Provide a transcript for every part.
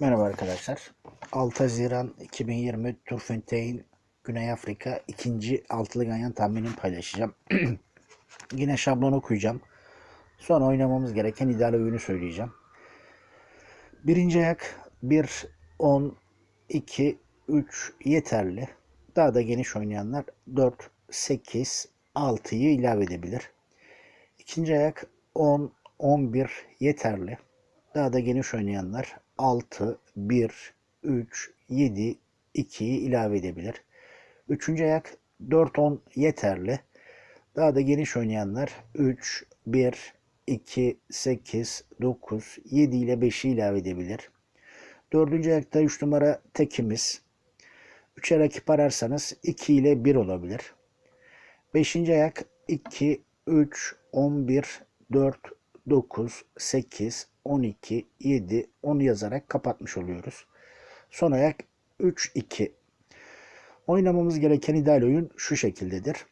Merhaba arkadaşlar. 6 Haziran 2020 Turfentein Güney Afrika ikinci altılı ganyan tahminini paylaşacağım. Yine şablonu okuyacağım. Sonra oynamamız gereken ideal oyunu söyleyeceğim. Birinci ayak 1, 10, 2, 3 yeterli. Daha da geniş oynayanlar 4, 8, 6'yı ilave edebilir. İkinci ayak 10, 11 yeterli. Daha da geniş oynayanlar 6, 1, 3, 7, 2'yi ilave edebilir. Üçüncü ayak 4, 10 yeterli. Daha da geniş oynayanlar 3, 1, 2, 8, 9, 7 ile 5'i ilave edebilir. Dördüncü ayakta 3 numara tekimiz. 3'e rakip ararsanız 2 ile 1 olabilir. Beşinci ayak 2, 3, 11, 4, 9, 8, 12, 7, 10 yazarak kapatmış oluyoruz. Son ayak 3, 2. Oynamamız gereken ideal oyun şu şekildedir.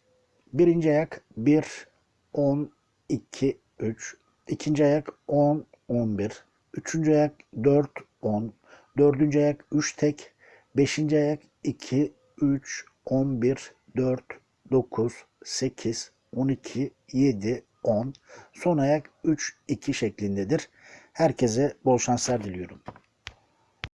Birinci ayak 1, 10, 2, 3. İkinci ayak 10, 11. Üçüncü ayak 4, 10. Dördüncü ayak 3 tek. Beşinci ayak 2, 3, 11, 4, 9, 8, 12, 7, 10. Son ayak 3, 2 şeklindedir. Herkese bol şanslar diliyorum.